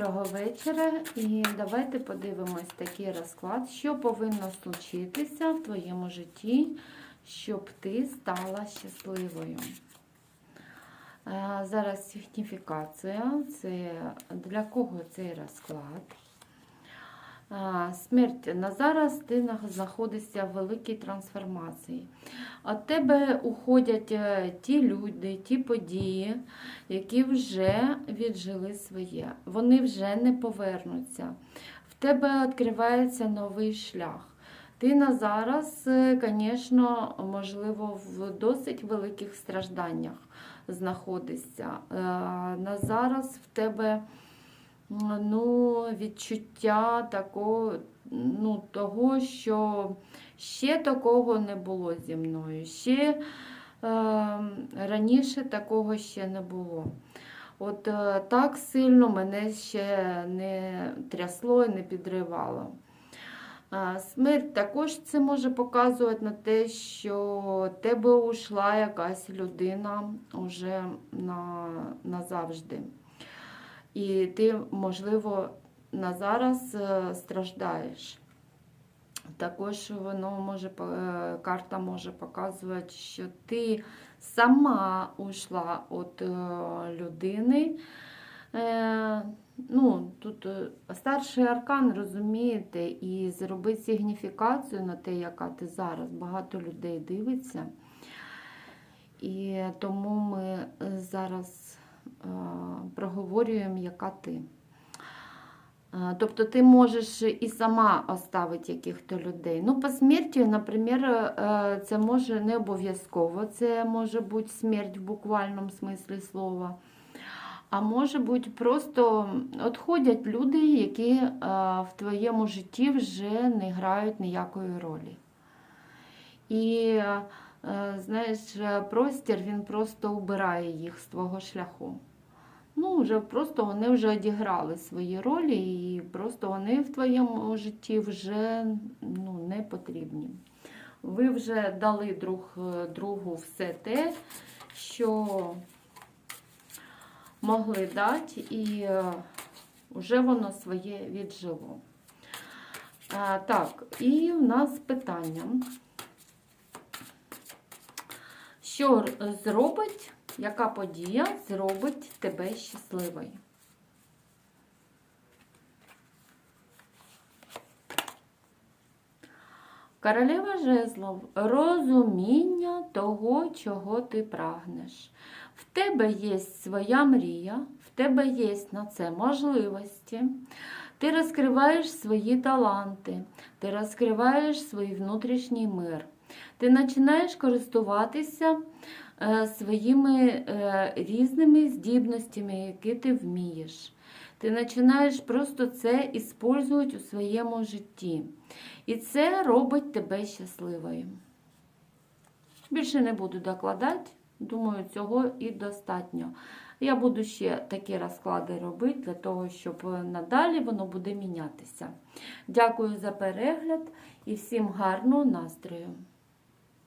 Доброго вечора і давайте подивимось такий розклад, що повинно случитися в твоєму житті, щоб ти стала щасливою. Е, Зараз сигніфікація, це для кого цей розклад. Е, Смерть на зараз ти знаходишся в великій трансформації. Від тебе уходять е, ті люди, ті події, які вже віджили своє. Вони вже не повернуться. В тебе відкривається новий шлях. Ти на зараз, звісно, можливо, в досить великих стражданнях знаходишся. Е, На зараз в тебе ну, відчуття такого, ну, того, що ще такого не було зі мною. Ще е, раніше такого ще не було. От е, так сильно мене ще не трясло і не підривало. Смерть також це може показувати на те, що тебе ушла якась людина вже на, назавжди. І ти, можливо, на зараз е, страждаєш. Також воно може, е, карта може показувати, що ти сама ушла від е, людини. Ну, тут старший аркан, розумієте, і зробити сигніфікацію на те, яка ти зараз. Багато людей дивиться. І тому ми зараз проговорюємо, яка ти. Е, Тобто ти можеш і сама оставити яких-то людей. Ну, по смерті, наприклад, е, це може не обов'язково, це може бути смерть в буквальному смислі слова. А може бути просто відходять люди, які е, в твоєму житті вже не грають ніякої ролі. І е, знаєш, простір він просто убирає їх з твого шляху. Ну, вже просто вони вже одіграли свої ролі, і просто вони в твоєму житті вже ну, не потрібні. Ви вже дали друг е, другу все те, що могли дати, і е, вже воно своє віджило. А, так, і в нас питання. Що зробить, яка подія зробить тебе щасливою? Королева жезлов розуміння того, чого ти прагнеш. В тебе є своя мрія, в тебе є на це можливості. Ти розкриваєш свої таланти, ти розкриваєш свій внутрішній мир. Ти починаєш користуватися е, своїми е, різними здібностями, які ти вмієш. Ти починаєш просто це використовувати у своєму житті. І це робить тебе щасливою. Більше не буду докладати. Думаю, цього і достатньо. Я буду ще такі розклади робити для того, щоб надалі воно буде мінятися. Дякую за перегляд і всім гарного настрою!